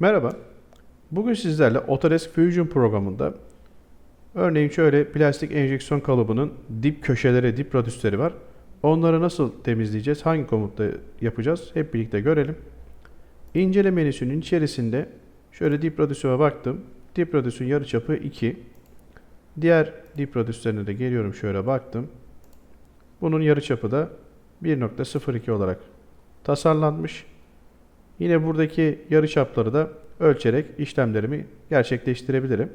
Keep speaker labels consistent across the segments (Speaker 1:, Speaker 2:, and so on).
Speaker 1: Merhaba. Bugün sizlerle Autodesk Fusion programında örneğin şöyle plastik enjeksiyon kalıbının dip köşeleri, dip radüsleri var. Onları nasıl temizleyeceğiz? Hangi komutla yapacağız? Hep birlikte görelim. İncele menüsünün içerisinde şöyle dip radüsüme baktım. Dip radüsün yarıçapı 2. Diğer dip radüslerine de geliyorum şöyle baktım. Bunun yarıçapı da 1.02 olarak tasarlanmış. Yine buradaki yarıçapları da ölçerek işlemlerimi gerçekleştirebilirim.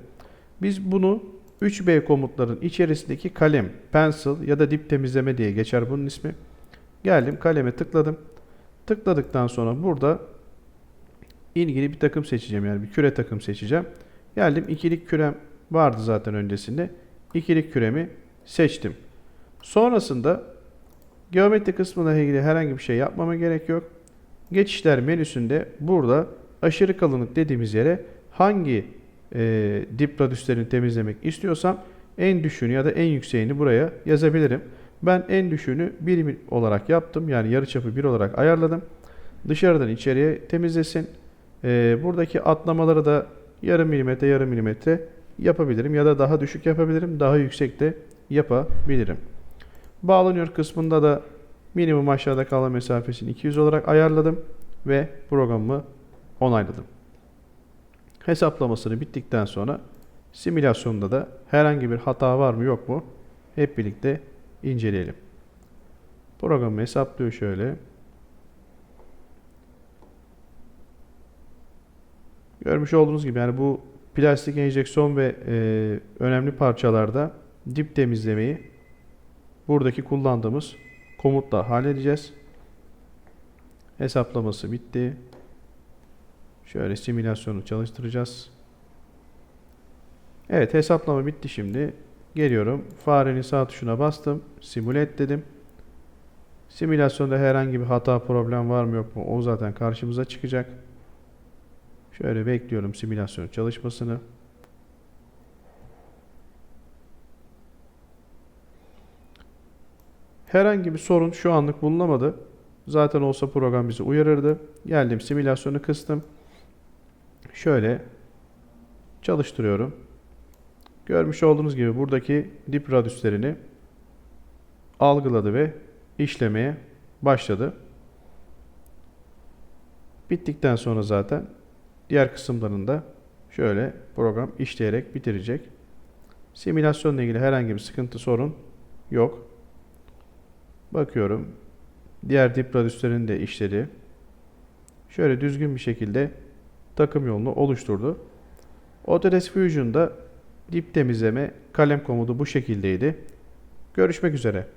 Speaker 1: Biz bunu 3B komutların içerisindeki kalem, pencil ya da dip temizleme diye geçer bunun ismi. Geldim kaleme tıkladım. Tıkladıktan sonra burada ilgili bir takım seçeceğim yani bir küre takım seçeceğim. Geldim ikilik kürem vardı zaten öncesinde. İkilik küremi seçtim. Sonrasında geometri kısmına ilgili herhangi bir şey yapmama gerek yok. Geçişler menüsünde burada aşırı kalınlık dediğimiz yere hangi e, dip radüslerini temizlemek istiyorsam en düşüğünü ya da en yükseğini buraya yazabilirim. Ben en düşüğünü 1 olarak yaptım. Yani yarıçapı 1 olarak ayarladım. Dışarıdan içeriye temizlesin. E, buradaki atlamaları da yarım milimetre yarım milimetre yapabilirim. Ya da daha düşük yapabilirim. Daha yüksek de yapabilirim. Bağlanıyor kısmında da minimum aşağıda kalma mesafesini 200 olarak ayarladım ve programımı onayladım. Hesaplamasını bittikten sonra simülasyonda da herhangi bir hata var mı yok mu hep birlikte inceleyelim. Programı hesaplıyor şöyle. Görmüş olduğunuz gibi yani bu plastik enjeksiyon ve e, önemli parçalarda dip temizlemeyi buradaki kullandığımız komutla halledeceğiz. Hesaplaması bitti. Şöyle simülasyonu çalıştıracağız. Evet hesaplama bitti şimdi. Geliyorum. Farenin sağ tuşuna bastım. Simüle dedim. Simülasyonda herhangi bir hata problem var mı yok mu o zaten karşımıza çıkacak. Şöyle bekliyorum simülasyon çalışmasını. Herhangi bir sorun şu anlık bulunamadı. Zaten olsa program bizi uyarırdı. Geldim simülasyonu kıstım. Şöyle çalıştırıyorum. Görmüş olduğunuz gibi buradaki dip radüslerini algıladı ve işlemeye başladı. Bittikten sonra zaten diğer kısımlarında şöyle program işleyerek bitirecek. Simülasyonla ilgili herhangi bir sıkıntı sorun yok. Bakıyorum. Diğer dip radüslerini de işledi. Şöyle düzgün bir şekilde takım yolunu oluşturdu. Autodesk Fusion'da dip temizleme kalem komutu bu şekildeydi. Görüşmek üzere.